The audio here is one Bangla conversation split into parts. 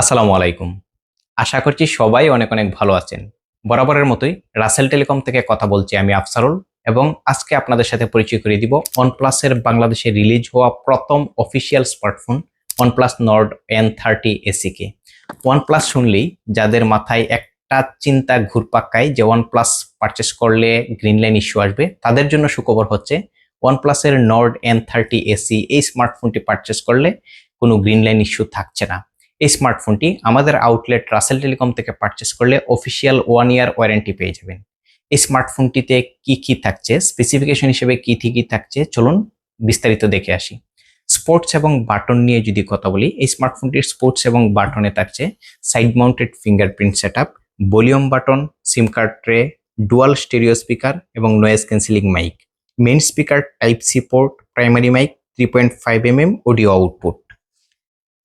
আসসালামু আলাইকুম। আশা করছি সবাই অনেক অনেক ভালো আছেন। বরাবরের মতোই রাসেল টেলিকম থেকে কথা বলছি আমি আফসারুল এবং আজকে আপনাদের সাথে পরিচয় করে দিব ওয়ানপ্লাসের বাংলাদেশে রিলিজ হওয়া প্রথম official smartphone OnePlus Nord N thirty এসিকে OnePlus শুনলেই যাদের মাথায় একটা চিন্তা ঘুরপাক্কায় যে ওয়ানপ্লাস পারচেস করলে গ্রিন লাইন ইস্যু আসবে, তাদের জন্য সুখবর হচ্ছে ওয়ানপ্লাসের নর্ড এন থার্টি এসি এই স্মার্টফোনটি পারচেস করলে কোনো গ্রিন লাইন ইস্যু থাকছে না। এই স্মার্টফোনটি আমাদের আউটলেট রাসেল টেলিকম থেকে পারচেস করলে অফিসিয়াল ওয়ান ইয়ার ওয়ারেন্টি পেয়ে যাবেন। এই স্মার্টফোনটিতে কি কি থাকছে স্পেসিফিকেশন হিসেবে কি কি থাকছে, চলুন বিস্তারিত দেখে আসি। স্পোর্টস এবং বাটন নিয়ে যদি কথা বলি, এই স্মার্টফোনটির স্পোর্টস এবং বাটনে থাকছে side mounted fingerprint set up volume button SIM card tray dual stereo speaker এবং noise cancelling mic main speaker type C port primary mic three point five M M audio output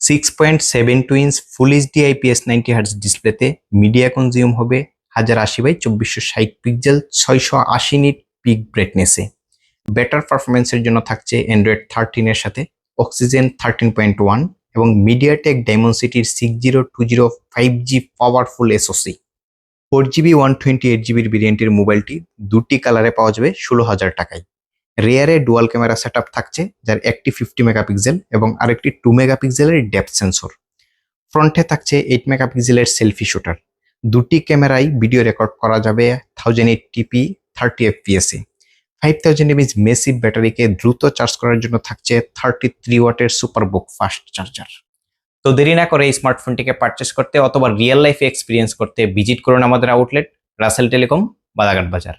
six point seven two inch full HD IPS ninety hertz ডিসপ্লেতে মিডিয়া কনজিউম হবে হাজার আশি বাই চব্বিশশো ষাট পিক্সেল ছয়শো আশি নিট পিক ব্রাইটনেসে বেটার পারফরমেন্সের জন্য থাকছে অ্যান্ড্রয়েড থার্টিনের সাথে অক্সিজেন থার্টিন পয়েন্ট ওয়ান এবং MediaTek ডায়মন্ডসিটির six zero two zero five G powerful SoC four GB one twenty eight জিবির ভেরিয়েন্টের মোবাইলটি দুটি কালারে পাওয়া যাবে ষোলো হাজার টাকায়। রেয়ারে ডুয়াল ক্যামেরা সেট থাকছে, যার একটি ফিফটি মেগাপিক্সেল এবং আরেকটি টু মেগাপিক্সেলের ডেপথ সেন্সর ফ্রন্টে থাকছে এইট মেগাপিক্সেলের সেলফি শুটার দুটি ক্যামেরায় ভিডিও রেকর্ড করা যাবে thousand eight TP thirty F এফপিএসে five thousand MS massive ব্যাটারিকে দ্রুত চার্জ করার জন্য থাকছে থার্টি থ্রি ওয়াটের সুপারবুক ফাস্ট চার্জার তো দেরি না করে এই স্মার্টফোনটিকে পারচেস করতে অথবা রিয়েল লাইফে এক্সপিরিয়েন্স করতে ভিজিট করুন আমাদের আউটলেট রাসেল টেলিকম বাদাঘাট বাজার